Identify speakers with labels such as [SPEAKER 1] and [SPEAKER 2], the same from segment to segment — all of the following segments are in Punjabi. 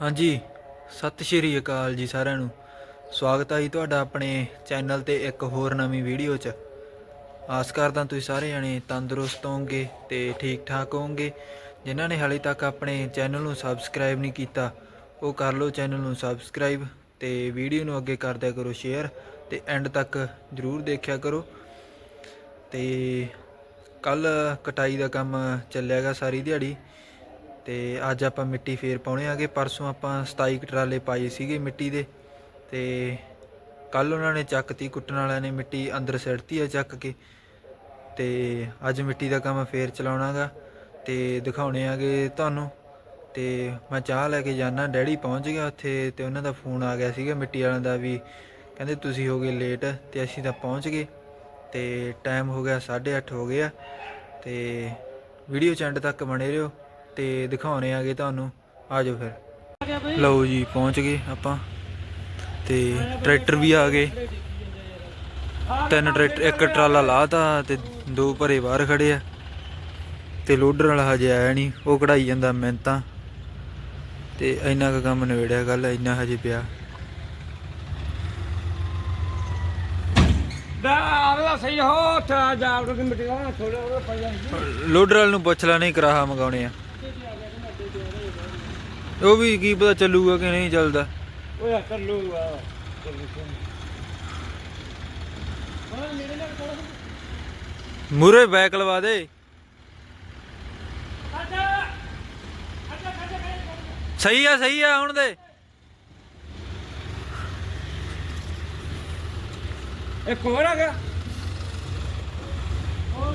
[SPEAKER 1] ਹਾਂਜੀ, ਸਤਿ ਸ਼੍ਰੀ ਅਕਾਲ ਜੀ ਸਾਰਿਆਂ ਨੂੰ। ਸਵਾਗਤ ਹੈ ਜੀ ਤੁਹਾਡਾ ਆਪਣੇ ਚੈਨਲ ਤੇ ਇੱਕ ਹੋਰ ਨਵੀਂ ਵੀਡੀਓ 'ਚ। ਆਸ ਕਰਦਾ ਤੁਸੀਂ ਸਾਰੇ ਜਣੇ ਤੰਦਰੁਸਤ ਹੋਵੋਗੇ ਤੇ ਠੀਕ ਠਾਕ ਹੋਵੋਗੇ। ਜਿਨ੍ਹਾਂ ਨੇ ਹਾਲੇ ਤੱਕ ਆਪਣੇ ਚੈਨਲ ਨੂੰ ਸਬਸਕ੍ਰਾਈਬ ਨਹੀਂ ਕੀਤਾ, ਉਹ ਕਰ ਲਓ ਚੈਨਲ ਨੂੰ ਸਬਸਕ੍ਰਾਈਬ ਤੇ ਵੀਡੀਓ ਨੂੰ ਅੱਗੇ ਕਰਦਿਆ ਕਰੋ ਸ਼ੇਅਰ ਤੇ ਐਂਡ ਤੱਕ ਜਰੂਰ ਦੇਖਿਆ ਕਰੋ। ਤੇ ਕੱਲ ਕਟਾਈ ਦਾ ਕੰਮ ਚੱਲਿਆਗਾ ਸਾਰੀ ਦਿਹਾੜੀ। ਤੇ ਅੱਜ ਆਪਾਂ ਮਿੱਟੀ ਫੇਰ ਪਾਉਣੇ ਆਗੇ। ਪਰਸੋਂ ਆਪਾਂ 27 ਕੁ ਟਰਾਲੇ ਪਾਏ ਸੀਗੇ ਮਿੱਟੀ ਦੇ ਤੇ ਕੱਲ ਉਹਨਾਂ ਨੇ ਚੱਕਤੀ, ਕੁੱਟਣ ਵਾਲਿਆਂ ਨੇ ਮਿੱਟੀ ਅੰਦਰ ਸਿੱਟਤੀ ਆ ਚੱਕ ਕੇ। ਤੇ ਅੱਜ ਮਿੱਟੀ ਦਾ ਕੰਮ ਫੇਰ ਚਲਾਉਣਾਗਾ ਤੇ ਦਿਖਾਉਣੇ ਆਗੇ ਤੁਹਾਨੂੰ। ਤੇ ਮੈਂ ਚਾਹ ਲੈ ਕੇ ਜਾਣਾ ਡੈਡੀ ਪਹੁੰਚ ਗਿਆ ਉੱਥੇ ਤੇ ਉਹਨਾਂ ਦਾ ਫੋਨ ਆ ਗਿਆ ਸੀਗਾ ਮਿੱਟੀ ਵਾਲਿਆਂ ਦਾ ਵੀ, ਕਹਿੰਦੇ ਤੁਸੀਂ ਹੋ ਗਏ ਲੇਟ ਤੇ ਅਸੀਂ ਤਾਂ ਪਹੁੰਚ ਗਏ। ਤੇ ਟਾਈਮ ਹੋ ਗਿਆ 8:30 ਹੋ ਗਿਆ ਤੇ ਵੀਡੀਓ ਚੰਡ ਤੱਕ ਬਣੇ ਰਹੋ। ਤੇ ਦਿਖਾਉਣੇ ਆਗੇ ਤੁਹਾਨੂੰ। ਆਜੋ ਫਿਰ। ਲਓ ਜੀ ਪਹੁੰਚ ਗਏ ਆਪਾਂ। ਤੇ ਟਰੈਕਟਰ ਵੀ ਆ ਗਏ। ਤਿੰਨ ਟਰੈਕਟਰ ਇੱਕ ਟਰਾਲਾ ਲਾਤਾ ਤੇ ਦੋ ਭਰੇ ਬਾਹਰ ਖੜੇ ਆ। ਤੇ ਲੋਡਰ ਵਾਲਾ ਹਜੇ ਆਇਆ ਨਹੀਂ ਉਹ ਕਢਾਈ ਜਾਂਦਾ ਮਿੰਤਾਂ ਤੇ ਇੰਨਾ ਕੁ ਕੰਮ ਨਵੇੜਿਆ ਗੱਲ ਇੰਨਾ ਹਜੇ ਪਿਆ। ਲੋਡਰ ਵਾਲ ਨੂੰ ਪੁੱਛ ਲੈ ਨਹੀਂ ਕਰਾਹਾ ਮੰਗਾਉਣੇ ਆ। ਉਹ ਵੀ ਕੀ ਪਤਾ ਚੱਲੂਗਾ ਕਿ ਨਹੀਂ ਚੱਲਦਾ।
[SPEAKER 2] ਯਾ ਕਰ ਲੂਗਾ ਹਾਂ ਮੇਰੇ ਨਾਲ ਥੋੜਾ
[SPEAKER 1] ਮੂਰੇ ਬੈਕ ਲਵਾ ਦੇ। ਸਹੀ ਆ ਸਹੀ ਆ ਹੁਣ ਦੇ।
[SPEAKER 2] ਇੱਕ ਹੋਰ ਆ ਗਿਆ ਹੋਰ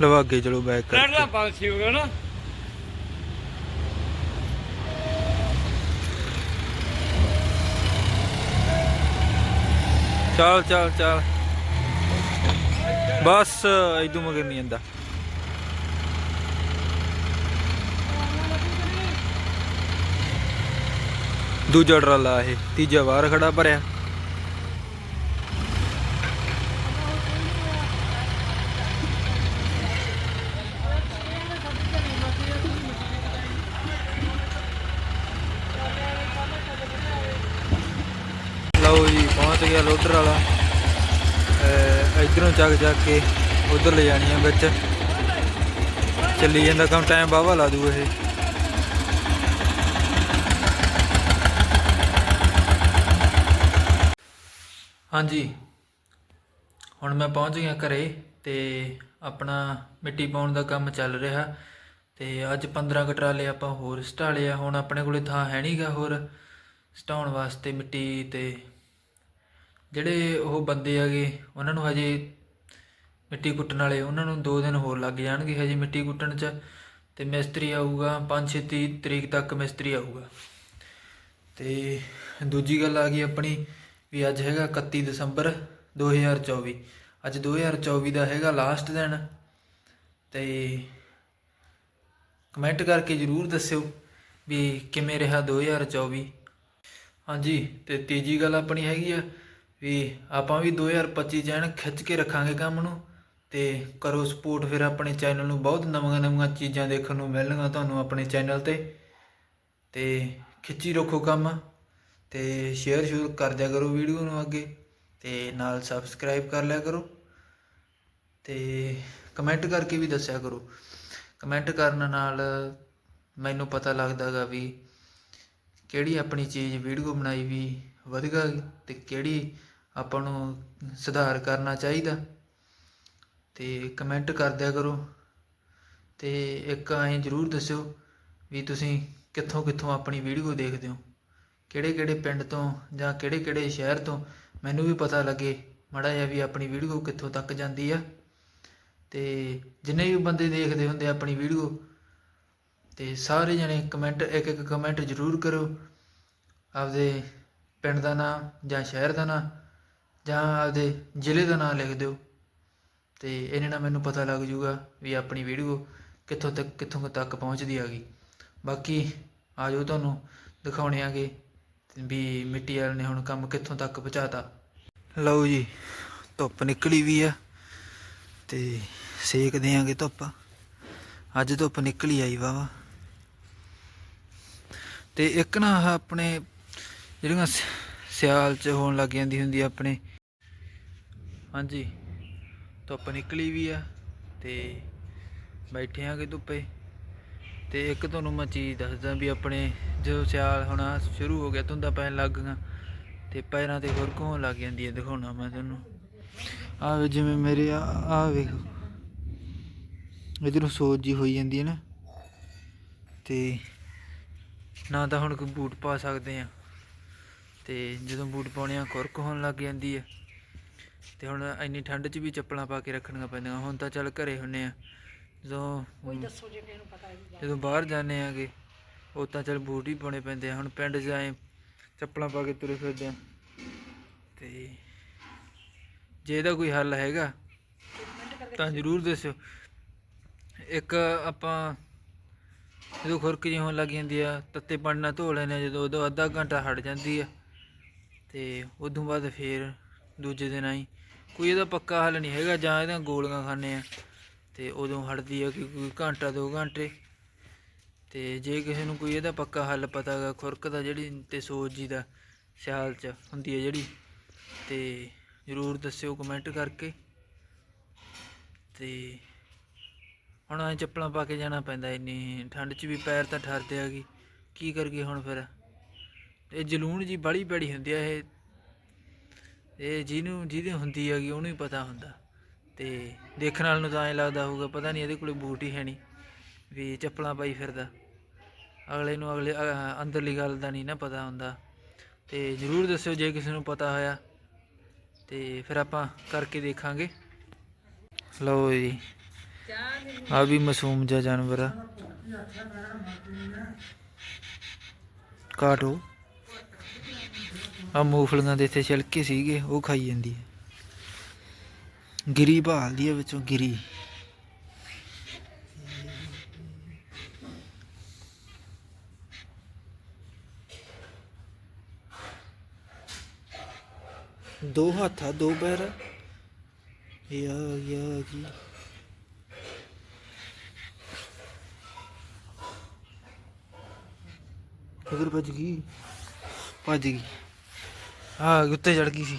[SPEAKER 1] ਲਵਾ ਅੱਗੇ ਚਲੋ ਬੈਕ ਕਰ
[SPEAKER 2] ਪੰਜ ਸੀ ਹੋ ਗਿਆ ਨਾ
[SPEAKER 1] ਚੱਲ ਚੱਲ ਚੱਲ। ਬਸ ਇਦੋਂ ਮਗਰ ਨਹੀਂ ਆਂਦਾ ਦੂਜਾ ਟਰਾਲਾ ਇਹ ਤੀਜਾ ਬਾਹਰ ਖੜਾ ਭਰਿਆ ਲਓ ਜੀ ਪਹੁੰਚ ਲੋਡਰ ਵਾਲਾ। ਅਹ ਇਧਰੋਂ ਚੱਕ ਚੱਕ ਕੇ ਉਧਰ ਲੈ ਜਾਣੀ ਆ ਵਿੱਚ। ਚੱਲੀ ਜਾਂਦਾ ਕੰਮ ਟਾਈਮ ਬਾਵਾ ਲਾ ਦੂ ਇਹ। ਹਾਂਜੀ। ਹੁਣ ਮੈਂ ਪਹੁੰਚ ਗਿਆ ਘਰੇ ਤੇ ਆਪਣਾ ਮਿੱਟੀ ਪਾਉਣ ਦਾ ਕੰਮ ਚੱਲ ਰਿਹਾ। ਤੇ ਅੱਜ 15 ਕਟਰਾਲੇ ਆਪਾਂ ਹੋਰ ਸਟਾਲੇ ਆ। ਹੁਣ ਆਪਣੇ ਕੋਲੇ ਥਾਂ ਹੈ ਨਹੀਂਗਾ ਹੋਰ। ਸਟਾਉਣ ਵਾਸਤੇ ਮਿੱਟੀ ਤੇ ਜਿਹੜੇ ਉਹ ਬੰਦੇ ਹੈਗੇ, ਉਹਨਾਂ ਨੂੰ ਹਜੇ ਮਿੱਟੀ ਕੁੱਟਣ ਵਾਲੇ, ਉਹਨਾਂ ਨੂੰ 2 ਦਿਨ ਹੋਰ ਲੱਗ ਜਾਣਗੇ ਹਜੇ ਮਿੱਟੀ ਕੁੱਟਣ 'ਚ ਤੇ ਮਿਸਤਰੀ ਆਊਗਾ 5-6 ਤਰੀਕ ਤੱਕ ਮਿਸਤਰੀ ਆਊਗਾ। ਤੇ ਦੂਜੀ ਗੱਲ ਆ ਗਈ ਆਪਣੀ ਵੀ ਅੱਜ ਹੈਗਾ 31 ਦਸੰਬਰ 2024 ਅੱਜ 2024 ਦਾ ਹੈਗਾ ਲਾਸਟ ਦਿਨ। ਤੇ ਕਮੈਂਟ ਕਰਕੇ ਜਰੂਰ ਦੱਸਿਓ ਵੀ ਕਿਵੇਂ ਰਿਹਾ 2024 ਹਾਂਜੀ, ਤੇ ਤੀਜੀ ਗੱਲ ਆਪਣੀ ਹੈਗੀ ਆ ਵੀ ਆਪਾਂ ਵੀ 2025 ਜੈਨ ਖਿੱਚ ਕੇ ਰੱਖਾਂਗੇ ਕੰਮ ਨੂੰ ਤੇ ਕਰੋ ਸਪੋਰਟ ਫਿਰ ਆਪਣੇ ਚੈਨਲ ਨੂੰ। ਬਹੁਤ ਨਵੀਆਂ ਨਵੀਆਂ ਚੀਜ਼ਾਂ ਦੇਖਣ ਨੂੰ ਮਿਲਣਗੀਆਂ ਤੁਹਾਨੂੰ ਆਪਣੇ ਚੈਨਲ ਤੇ। ਤੇ ਖਿੱਚੀ ਰੱਖੋ ਕੰਮ ਤੇ ਸ਼ੇਅਰ ਸ਼ੁਰੂ ਕਰ ਦਿਆ ਕਰੋ ਵੀਡੀਓ ਨੂੰ ਅੱਗੇ ਤੇ ਨਾਲ ਸਬਸਕ੍ਰਾਈਬ ਕਰ ਲਿਆ ਕਰੋ। ਤੇ ਕਮੈਂਟ ਕਰਕੇ ਵੀ ਦੱਸਿਆ ਕਰੋ। ਕਮੈਂਟ ਕਰਨ ਨਾਲ ਮੈਨੂੰ ਪਤਾ ਲੱਗਦਾਗਾ ਵੀ ਕਿਹੜੀ ਆਪਣੀ ਚੀਜ਼ ਵੀਡੀਓ ਬਣਾਈ ਵੀ ਵਧੀਆ ਤੇ ਕਿਹੜੀ ਆਪਾਂ ਨੂੰ ਸੁਧਾਰ ਕਰਨਾ ਚਾਹੀਦਾ। ਤੇ ਕਮੈਂਟ ਕਰ ਦਿਆ ਕਰੋ। ਤੇ ਇੱਕ ਐਂ ਜਰੂਰ ਦੱਸਿਓ ਵੀ ਤੁਸੀਂ ਕਿੱਥੋਂ ਕਿੱਥੋਂ ਆਪਣੀ ਵੀਡੀਓ ਦੇਖਦੇ ਹੋ? ਕਿਹੜੇ ਕਿਹੜੇ ਪਿੰਡ ਤੋਂ ਜਾਂ ਕਿਹੜੇ ਕਿਹੜੇ ਸ਼ਹਿਰ ਤੋਂ? ਮੈਨੂੰ ਵੀ ਪਤਾ ਲੱਗੇ ਮੜਾ ਜਿਹਾ ਵੀ ਆਪਣੀ ਵੀਡੀਓ ਕਿੱਥੋਂ ਤੱਕ ਜਾਂਦੀ ਆ। ਤੇ ਜਿੰਨੇ ਵੀ ਬੰਦੇ ਦੇਖਦੇ ਹੁੰਦੇ ਆਪਣੀ ਵੀਡੀਓ ਤੇ ਸਾਰੇ ਜਣੇ ਕਮੈਂਟ ਇੱਕ ਇੱਕ ਕਮੈਂਟ ਜ਼ਰੂਰ ਕਰੋ ਆਪਦੇ ਪਿੰਡ ਦਾ ਨਾਮ ਜਾਂ ਸ਼ਹਿਰ ਦਾ ਨਾਮ ਜਾਂ ਆਪਦੇ ਜ਼ਿਲ੍ਹੇ ਦਾ ਨਾਂ ਲਿਖ ਦਿਓ ਅਤੇ ਇਹਨੇ ਨਾਲ ਮੈਨੂੰ ਪਤਾ ਲੱਗ ਜੂਗਾ ਵੀ ਆਪਣੀ ਵੀਡੀਓ ਕਿੱਥੋਂ ਤੱਕ ਕਿੱਥੋਂ ਤੱਕ ਪਹੁੰਚਦੀ ਆ ਗਈ। ਬਾਕੀ ਜਾਓ ਤੁਹਾਨੂੰ ਦਿਖਾਉਣੇ ਆਗੇ ਵੀ ਮਿੱਟੀ ਵਾਲੇ ਨੇ ਹੁਣ ਕੰਮ ਕਿੱਥੋਂ ਤੱਕ ਪਹੁੰਚਾਤਾ। ਲਓ ਜੀ, ਧੁੱਪ ਨਿਕਲੀ ਵੀ ਆ ਤੇ ਸੇਕ ਆਂਗੇ ਧੁੱਪ। ਅੱਜ ਧੁੱਪ ਨਿਕਲੀ ਆਈ ਵਾਵਾ ਤੇ ਇੱਕ ਨਾ ਆਹ ਆਪਣੇ ਜਿਹੜੀਆਂ ਸ- ਸਿਆਲ ਚ ਹੋਣ ਲੱਗ ਜਾਂਦੀ ਹੁੰਦੀ ਆਪਣੇ ਹਾਂਜੀ। ਧੁੱਪ ਨਿਕਲੀ ਵੀ ਆ ਤੇ ਬੈਠੇ ਆਂਗੇ ਧੁੱਪੇ। ਤੇ ਇੱਕ ਤੁਹਾਨੂੰ ਮੈਂ ਚੀਜ਼ ਦੱਸਦਾ ਵੀ ਆਪਣੇ ਜਦੋਂ ਸਿਆਲ ਹੋਣਾ ਸ਼ੁਰੂ ਹੋ ਗਿਆ, ਧੁੰਦਾ ਪੈਣ ਲੱਗ ਗਈਆਂ ਤੇ ਪੈਰਾਂ ਤੇ ਖੁਰਕ ਹੋਣ ਲੱਗ ਜਾਂਦੀ ਹੈ ਦਿਖਾਉਣਾ ਮੈਂ ਤੁਹਾਨੂੰ। ਆਹ ਜਿਵੇਂ ਮੇਰੇ ਆ, ਆਹ ਵੇਖੋ। ਇਧਰੋਂ ਸੋਜ ਜੀ ਹੋਈ ਜਾਂਦੀ ਹੈ ਨਾ। ਤੇ ਨਾ ਤਾਂ ਹੁਣ ਕੋਈ ਬੂਟ ਪਾ ਸਕਦੇ ਆ। ਤੇ ਜਦੋਂ ਬੂਟ ਪਾਉਣੇ ਆ ਖੁਰਕ ਹੋਣ ਲੱਗ ਜਾਂਦੀ ਹੈ ਤੇ ਹੁਣ ਇੰਨੀ ਠੰਡ 'ਚ ਵੀ ਚੱਪਲਾਂ ਪਾ ਕੇ ਰੱਖਣੀਆਂ ਪੈਂਦੀਆਂ। ਹੁਣ ਤਾਂ ਚੱਲ ਘਰੇ ਹੁੰਨੇ ਆ। ਜਦੋਂ ਜਦੋਂ ਬਾਹਰ ਜਾਂਦੇ ਆਗੇ ਉਹ ਤਾਂ ਚੱਲ ਬੂਟ ਹੀ ਪਾਉਣੇ ਪੈਂਦੇ ਆ। ਹੁਣ ਪਿੰਡ 'ਚ ਆਏ ਚੱਪਲਾਂ ਪਾ ਕੇ ਤੁਰੇ ਫਿਰਦੇ ਆ। ਤੇ ਜੇ ਇਹਦਾ ਕੋਈ ਹੱਲ ਹੈਗਾ ਤਾਂ ਜ਼ਰੂਰ ਦੱਸਿਓ। ਇੱਕ ਆਪਾਂ ਜਦੋਂ ਖੁਰਕ ਜਿਹੀ ਹੋਣ ਲੱਗ ਜਾਂਦੀ ਆ ਤੱਤੇ ਪਾਣੀ ਨਾਲ ਧੋ ਲੈਂਦੇ ਆ। ਜਦੋਂ ਉਦੋਂ ਅੱਧਾ ਘੰਟਾ ਹਟ ਜਾਂਦੀ ਆ ਤੇ ਉਦੋਂ ਬਾਅਦ ਫੇਰ ਦੂਜੇ ਦਿਨ ਆਈ। ਕੋਈ ਇਹਦਾ ਪੱਕਾ ਹੱਲ ਨਹੀਂ ਹੈਗਾ, ਜਾਂ ਇਹਦਾ ਗੋਲੀਆਂ ਖਾਣੇ ਆ। ਤੇ ਉਦੋਂ ਹਟਦੀ ਆ ਕਿ ਕੋਈ ਘੰਟਾ, ਦੋ ਘੰਟੇ। ਤੇ ਜੇ ਕਿਸੇ ਨੂੰ ਕੋਈ ਇਹਦਾ ਪੱਕਾ ਹੱਲ ਪਤਾ ਹੈਗਾ, ਖੁਰਕ ਦਾ ਜਿਹੜੀ ਤੇ ਸੋਜ ਜੀ ਦਾ ਸਿਆਲ ਚ ਹੁੰਦੀ ਹੈ ਜਿਹੜੀ। ਤੇ ਜ਼ਰੂਰ ਦੱਸਿਓ ਕਮੈਂਟ ਕਰਕੇ। ਤੇ ਹੁਣ ਐ ਚੱਪਲਾਂ ਪਾ ਕੇ ਜਾਣਾ ਪੈਂਦਾ, ਇੰਨੀ ਠੰਡ 'ਚ ਵੀ ਪੈਰ ਤਾਂ ਠਰਦੇ ਆਗੀ ਕੀ ਕਰਗੇ ਹੁਣ ਫਿਰ? ਇਹ ਜਲੂਣ ਜੀ ਬੜੀ ਬੜੀ ਹੁੰਦੀ ਆ ਇਹ। ਇਹ ਜਿਹਨੂੰ, ਜਿਹਦੀ ਹੁੰਦੀ ਹੈਗੀ ਉਹਨੂੰ ਹੀ ਪਤਾ ਹੁੰਦਾ। ਤੇ ਦੇਖਣ ਵਾਲ ਨੂੰ ਤਾਂ ਐ ਲੱਗਦਾ ਹੋਊਗਾ, ਪਤਾ ਨਹੀਂ ਇਹਦੇ ਕੋਲੇ ਬੂਟ ਹੀ ਹੈ ਨਹੀਂ, ਵੀ ਚੱਪਲਾਂ ਪਾਈ ਫਿਰਦਾ। ਅਗਲੇ ਨੂੰ ਅਗਲੇ ਅੰਦਰਲੀ ਗੱਲ ਦਾ ਨਹੀਂ ਨਾ ਪਤਾ ਹੁੰਦਾ। ਤੇ ਜਰੂਰ ਦੱਸਿਓ ਜੇ ਕਿਸੇ ਨੂੰ ਪਤਾ ਹੋਇਆ। ਤੇ ਫਿਰ ਆਪਾਂ ਕਰਕੇ ਦੇਖਾਂਗੇ। ਲਓ ਜੀ। ਆ ਵੀ ਮਾਸੂਮ ਜਿਹਾ ਜਾਨਵਰ ਆ। ਕਾਟੋ। ਆ ਮੂੰਗਫਲੀਆਂ ਦੇ ਇੱਥੇ ਛਿਲਕੇ ਸੀਗੇ, ਉਹ ਖਾਈ ਜਾਂਦੀ ਹੈ। ਗਿਰੀ ਭਾਲਦੀ ਹੈ ਵਿੱਚੋਂ ਗਿਰੀ। ਦੋ ਹੱਥ ਆ, ਦੋ ਪੈਰ ਆ। ਇਹ ਗਿਆ ਜੀ। ਕਿਧਰ ਭੱਜ ਗਈ ਭੱਜ ਗਈ। ਆ ਉੱਤੇ ਚੜ ਗਈ ਸੀ।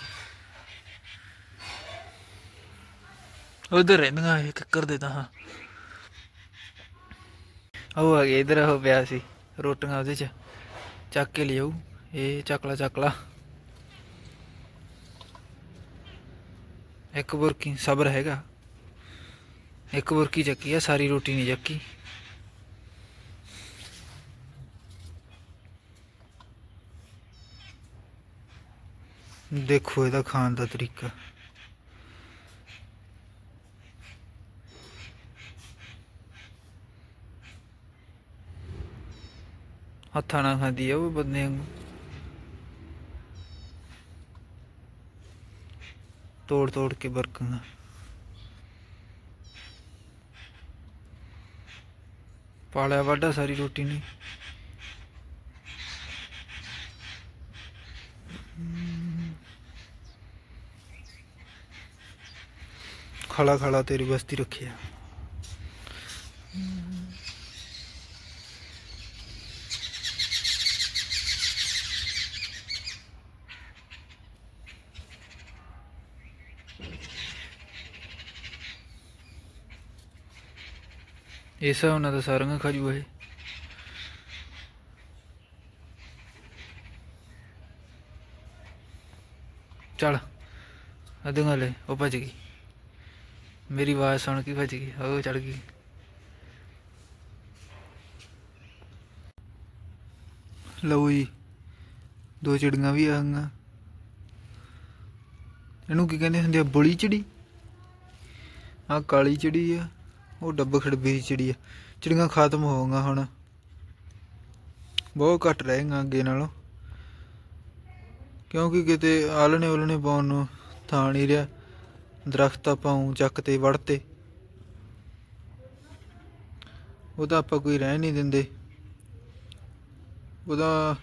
[SPEAKER 1] ਉਧਰ ਰਹਿੰਦੀਆਂ ਇਹ ਕੱਕਰ ਦੇ ਤਾਂ, ਹਾਂ। ਉਹ ਆ ਗਿਆ ਇਧਰ ਉਹ ਪਿਆ ਸੀ, ਰੋਟੀਆਂ ਉਹਦੇ ਚ, ਚੱਕ ਕੇ ਲਿਆਉ ਇਹ ਚੱਕਲਾ ਚੱਕਲਾ। ਇੱਕ ਬੁਰਕੀ, ਸਬਰ ਹੈਗਾ। ਇੱਕ ਬੁਰਕੀ ਚੱਕੀ ਆ, ਸਾਰੀ ਰੋਟੀ ਨਹੀਂ ਚੱਕੀ। ਦੇਖੋ ਇਹਦਾ ਖਾਣ ਦਾ ਤਰੀਕਾ। ਹੱਥਾਂ ਨਾਲ ਖਾਂਦੀ ਆ ਉਹ ਬੰਦੇ ਵਾਂਗੂ। ਤੋੜ ਤੋੜ ਕੇ ਬਰਕਾਂ ਪਾਲਿਆ ਵਾਢਾ ਸਾਰੀ ਰੋਟੀ ਨਹੀਂ। ਖਲਾ ਖਲਾ ਤੇਰੀ ਬਸਤੀ ਰੱਖਿਆ ਇਸ ਉਹਨਾਂ ਦਾ ਸਾਰੀਆਂ ਖਾ ਜੂ ਇਹ। ਚਲ ਅਦੰਗਾ ਉਹ ਭੱਜ ਗਈ। ਮੇਰੀ ਆਵਾਜ਼ ਸੁਣ ਕੇ ਭੱਜ ਗਈ ਉਹ ਚੜ ਗਈ। ਲਓ ਜੀ, ਦੋ ਚਿੜੀਆਂ ਵੀ ਆ ਇਹਨੂੰ ਕੀ ਕਹਿੰਦੇ ਹੁੰਦੇ ਆ, ਬੁਲੀ ਚਿੜੀ? ਆ ਕਾਲੀ ਚਿੜੀ ਆ, ਉਹ ਡੱਬ ਖੜਬੀ ਦੀ ਚਿੜੀ ਆ। ਚਿੜੀਆਂ ਖਤਮ ਹੋ ਹੁਣ। ਬਹੁਤ ਘੱਟ ਰਹੇਗਾ ਅੱਗੇ ਨਾਲੋਂ। ਕਿਉਂਕਿ ਕਿਤੇ ਆਲਣੇ ਉਲਣੇ ਪਾਉਣ ਨੂੰ ਥਾਂ ਨਹੀਂ ਰਿਹਾ। ਦਰਖਤ ਆਪਾਂ ਊਂ ਚੱਕ ਤੇ ਵੜਤੇ ਉਹਦਾ ਆਪਾਂ ਕੋਈ ਰਹਿ ਨਹੀਂ ਦਿੰਦੇ। ਉਹਦਾ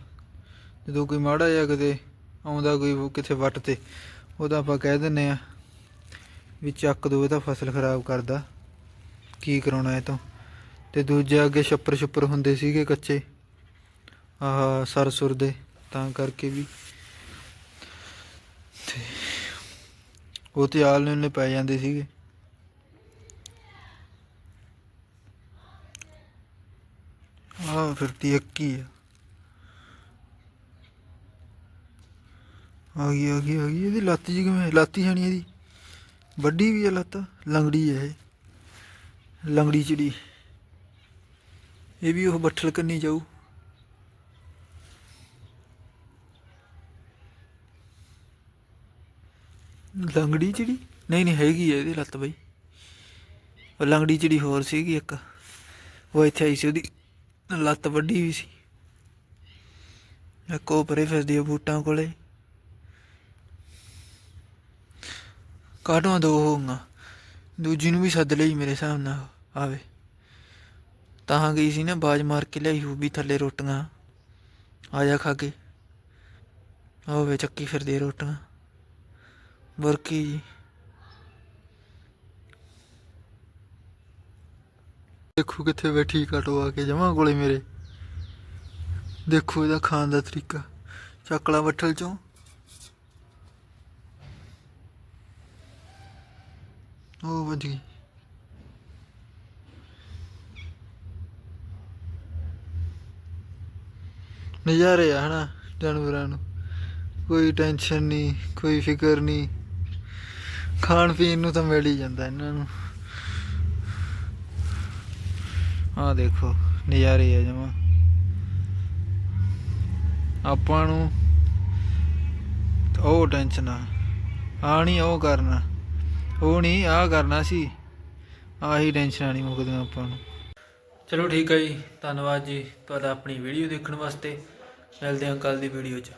[SPEAKER 1] ਜਦੋਂ ਕੋਈ ਮਾੜਾ ਜਿਹਾ ਕਿਤੇ ਆਉਂਦਾ ਕੋਈ ਕਿਤੇ ਵੱਟ ਤੇ, ਉਹਦਾ ਆਪਾਂ ਕਹਿ ਦਿੰਨੇ ਆ ਵੀ ਚੱਕ ਦੋ, ਇਹ ਤਾਂ ਫਸਲ ਖਰਾਬ ਕਰਦਾ। ਕੀ ਕਰਾਉਣਾ ਇਹ ਤੋਂ? ਤੇ ਦੂਜੇ ਅੱਗੇ ਛੱਪਰ ਛੱਪਰ ਹੁੰਦੇ ਸੀਗੇ ਕੱਚੇ। ਆਹ ਸਰਸੁਰ ਦੇ, ਤਾਂ ਕਰਕੇ ਵੀ। ਤੇ ਉਹ ਤੇ ਆਲ ਨੇ ਪੈ ਜਾਂਦੇ ਸੀਗੇ। ਆਹ ਫਿਰ ਤੀ ਇੱਕ ਆ। ਆ ਗਈ ਆ ਗਈ ਆ ਗਈ। ਇਹਦੀ ਲੱਤ ਜੀ ਕਿਵੇਂ? ਲੱਤ ਹੀ ਜਾਣੀ ਇਹਦੀ। ਵੱਡੀ ਵੀ ਆ ਲੱਤ। ਲੰਗੜੀ ਹੈ ਇਹ। ਲੰਗੜੀ ਚਿੜੀ। ਇਹ ਵੀ ਉਹ ਬੱਠਲ ਕੰਨੀ ਜਾਊ। ਲੰਗੜੀ ਚਿੜੀ? ਨਹੀਂ ਨਹੀਂ, ਹੈਗੀ ਹੈ ਇਹਦੀ ਲੱਤ ਬਈ। ਉਹ ਲੰਗੜੀ ਚਿੜੀ ਹੋਰ ਸੀਗੀ ਇੱਕ। ਉਹ ਇੱਥੇ ਆਈ ਸੀ, ਉਹਦੀ ਲੱਤ ਵੱਡੀ ਵੀ ਸੀ। ਇੱਕ ਉਹ ਪਰੇ ਫਿਰਦੀ ਆ ਬੂਟਾਂ ਕੋਲੇ। ਕਾਟੋਂ ਦੋ ਹੋਊਗਾ? ਦੂਜੀ ਨੂੰ ਵੀ ਸੱਦ ਲਈ ਮੇਰੇ ਹਿਸਾਬ ਨਾਲ, ਆਵੇ। ਤਾਂ ਗਈ ਸੀ ਨਾ, ਬਾਜ ਮਾਰ ਕੇ ਲਿਆਈ ਉਹ ਵੀ ਥੱਲੇ ਰੋਟੀਆਂ। ਆ ਜਾ ਖਾ ਕੇ। ਆਵੇ ਚੱਕੀ ਫਿਰਦੇ ਰੋਟੀਆਂ। ਬਰਕੀ ਜੀ। ਦੇਖੋ ਕਿੱਥੇ ਬੈਠੀ ਕਟੋ ਆ ਕੇ ਜਮਾ ਕੋਲੇ ਮੇਰੇ। ਦੇਖੋ ਇਹਦਾ ਖਾਣ ਦਾ ਤਰੀਕਾ। ਚੱਕਲਾ ਬੱਠਲ ਚੋਂ। ਉਹ ਵੱਜ ਗਈ। ਨਜ਼ਾਰੇ ਆ ਹਨਾ, ਜਾਨਵਰਾਂ ਨੂੰ। ਕੋਈ ਟੈਨਸ਼ਨ ਨਹੀਂ, ਕੋਈ ਫਿਕਰ ਨਹੀਂ। ਖਾਣ ਪੀਣ ਨੂੰ ਤਾਂ ਮਿਲ ਹੀ ਜਾਂਦਾ ਇਹਨਾਂ ਨੂੰ। ਆਹ ਦੇਖੋ, ਨਜ਼ਾਰੇ ਆ ਜਮਾ। ਆਪਾਂ ਨੂੰ ਉਹ ਟੈਨਸ਼ਨ ਆ। ਆ ਨਹੀਂ ਉਹ ਕਰਨਾ। ਉਹ ਨਹੀਂ ਆ ਕਰਨਾ ਸੀ। ਆਹੀ ਟੈਨਸ਼ਨਾਂ ਨਹੀਂ ਮੁੱਕਦੀਆਂ ਆਪਾਂ ਨੂੰ। ਚਲੋ ਠੀਕ ਹੈ ਜੀ, ਧੰਨਵਾਦ ਜੀ ਤੁਹਾਡਾ ਆਪਣੀ ਵੀਡੀਓ ਦੇਖਣ ਵਾਸਤੇ। ਮਿਲਦੇ ਹਾਂ ਕੱਲ ਦੀ ਵੀਡੀਓ 'ਚ।